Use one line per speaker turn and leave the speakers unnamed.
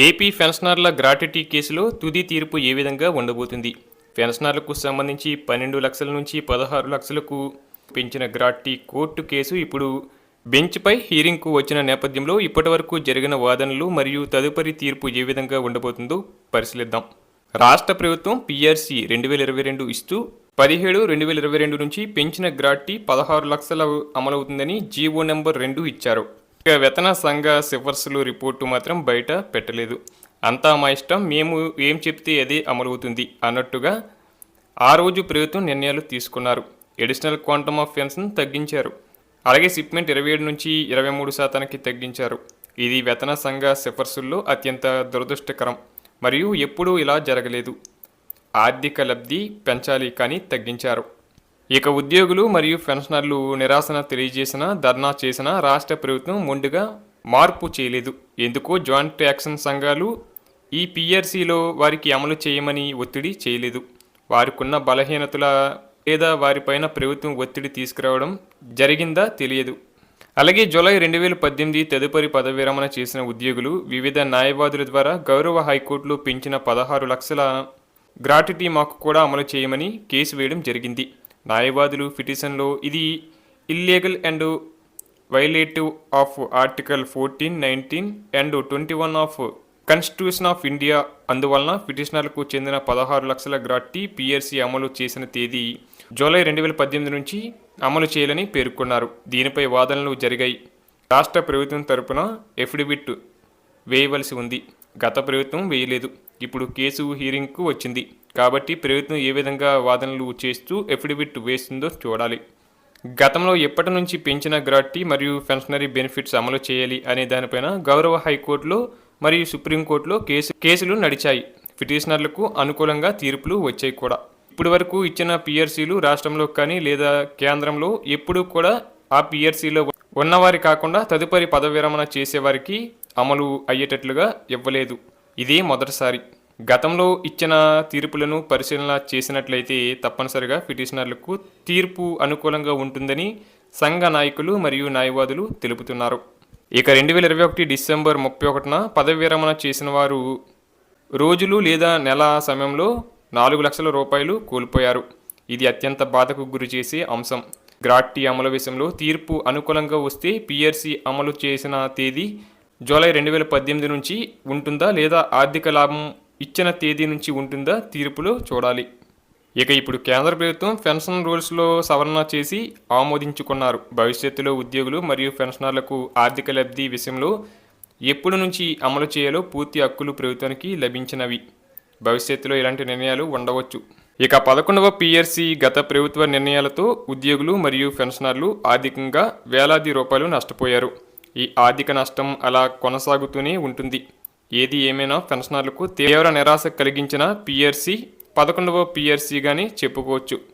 AP పెన్షనర్ల gratuity కేసులో తుది తీర్పు ఏ విధంగా ఉండబోతుంది? పెన్షనర్లకు సంబంధించి పన్నెండు లక్షల నుంచి పదహారు లక్షలకు పెంచిన గ్రాట్యుటీ కోర్టు కేసు ఇప్పుడు బెంచ్పై హీరింగ్కు వచ్చిన నేపథ్యంలో ఇప్పటివరకు జరిగిన వాదనలు మరియు తదుపరి తీర్పు ఏ విధంగా ఉండబోతుందో పరిశీలిద్దాం. రాష్ట్ర ప్రభుత్వం పిఆర్సీ రెండు వేల ఇరవై రెండు ఇస్తూ పదిహేడు రెండు వేల ఇరవై రెండు నుంచి పెంచిన గ్రాట్యుటీ పదహారు లక్షల అమలవుతుందని జీవో నెంబర్ రెండు ఇచ్చారు. ఇక వేతన సంఘ సిఫార్సులు రిపోర్టు మాత్రం బయట పెట్టలేదు. అంతా మా ఇష్టం మేము ఏం చెప్తే అదే అమలవుతుంది అన్నట్టుగా ఆ రోజు ప్రభుత్వం నిర్ణయాలు తీసుకున్నారు. ఎడిషనల్ క్వాంటమ్ ఆఫ్ ఫెన్స్ను తగ్గించారు. అలాగే షిప్మెంట్ ఇరవై ఏడు నుంచి ఇరవై మూడు శాతానికి తగ్గించారు. ఇది వేతన సంఘ సిఫార్సుల్లో అత్యంత దురదృష్టకరం మరియు ఎప్పుడూ ఇలా జరగలేదు. ఆర్థిక లబ్ధి పెంచాలి కానీ తగ్గించారు. ఇక ఉద్యోగులు మరియు పెన్షనర్లు నిరాశన తెలియజేసిన ధర్నా చేసిన రాష్ట్ర ప్రభుత్వం మొండిగా మార్పు చేయలేదు. ఎందుకో జాయింట్ యాక్షన్ సంఘాలు ఈ పిఆర్సీలో వారికి అమలు చేయమని ఒత్తిడి చేయలేదు. వారికున్న బలహీనతల లేదా వారిపైన ప్రభుత్వం ఒత్తిడి తీసుకురావడం జరిగిందా తెలియదు. అలాగే జూలై రెండు వేల పద్దెనిమిది తదుపరి పదవి విరమణ చేసిన ఉద్యోగులు వివిధ న్యాయవాదుల ద్వారా గౌరవ హైకోర్టులో పెంచిన పదహారు లక్షల గ్రాట్యుటీ మాకు కూడా అమలు చేయమని కేసు వేయడం జరిగింది. న్యాయవాదులు పిటిషన్లో ఇది illegal and violative of article fourteen nineteen and twenty one of constitution of India అందువలన పిటిషనర్లకు చెందిన పదహారు లక్షల గ్రాట్టీ పిఆర్సీ అమలు చేసిన తేదీ జూలై రెండు వేల పద్దెనిమిది నుంచి అమలు చేయాలని పేర్కొన్నారు. దీనిపై వాదనలు జరిగాయి. రాష్ట్ర ప్రభుత్వం తరపున ఎఫిడవిట్ వేయవలసి ఉంది. గత ప్రభుత్వం వేయలేదు. ఇప్పుడు కేసు హీరింగ్కు వచ్చింది. కాబట్టి ప్రభుత్వం ఏ విధంగా వాదనలు చేస్తూ ఎఫిడవిట్ వేస్తుందో చూడాలి. గతంలో ఎప్పటి నుంచి పెంచిన గ్రాట్టీ మరియు పెన్షనరీ బెనిఫిట్స్ అమలు చేయాలి అనే దానిపైన గౌరవ హైకోర్టులో మరియు సుప్రీంకోర్టులో కేసు కేసులు నడిచాయి. పిటిషనర్లకు అనుకూలంగా తీర్పులు వచ్చాయి కూడా. ఇప్పటి వరకు ఇచ్చిన పిఆర్సీలు రాష్ట్రంలో కానీ లేదా కేంద్రంలో ఎప్పుడూ కూడా ఆ పిఆర్సీలో ఉన్నవారి కాకుండా తదుపరి పదవి విరమణ చేసేవారికి అమలు అయ్యేటట్లుగా ఇవ్వలేదు. ఇదే మొదటిసారి. గతంలో ఇచ్చిన తీర్పులను పరిశీలన చేసినట్లయితే తప్పనిసరిగా పిటిషనర్లకు తీర్పు అనుకూలంగా ఉంటుందని సంఘ నాయకులు మరియు న్యాయవాదులు తెలుపుతున్నారు. ఇక రెండు వేల ఇరవై ఒకటి డిసెంబర్ ముప్పై ఒకటిన పదవి విరమణ చేసిన వారు రోజులు లేదా నెల సమయంలో నాలుగు లక్షల రూపాయలు కోల్పోయారు. ఇది అత్యంత బాధకు గురి చేసే అంశం. గ్రాట్టీ అమలు విషయంలో తీర్పు అనుకూలంగా వస్తే పిఆర్సీ అమలు చేసిన తేదీ జూలై రెండు వేల పద్దెనిమిది నుంచి ఉంటుందా లేదా ఆర్థిక లాభం ఇచ్చిన తేదీ నుంచి ఉంటుందా తీర్పులో చూడాలి. ఇక ఇప్పుడు కేంద్ర ప్రభుత్వం పెన్షన్ రూల్స్లో సవరణ చేసి ఆమోదించుకున్నారు. భవిష్యత్తులో ఉద్యోగులు మరియు పెన్షనర్లకు ఆర్థిక లబ్ధి విషయంలో ఎప్పుడు నుంచి అమలు చేయాలో పూర్తి హక్కులు ప్రభుత్వానికి లభించినవి. భవిష్యత్తులో ఇలాంటి నిర్ణయాలు ఉండవచ్చు. ఇక పదకొండవ పిఆర్సీ గత ప్రభుత్వ నిర్ణయాలతో ఉద్యోగులు మరియు పెన్షనర్లు ఆర్థికంగా వేలాది రూపాయలు నష్టపోయారు. ఈ ఆర్థిక నష్టం అలా కొనసాగుతూనే ఉంటుంది. ఏది ఏమైనా పెన్షనర్లకు తీవ్ర నిరాశ కలిగించిన పిఆర్సీ పదకొండవ పిఆర్సీగానే చెప్పుకోవచ్చు.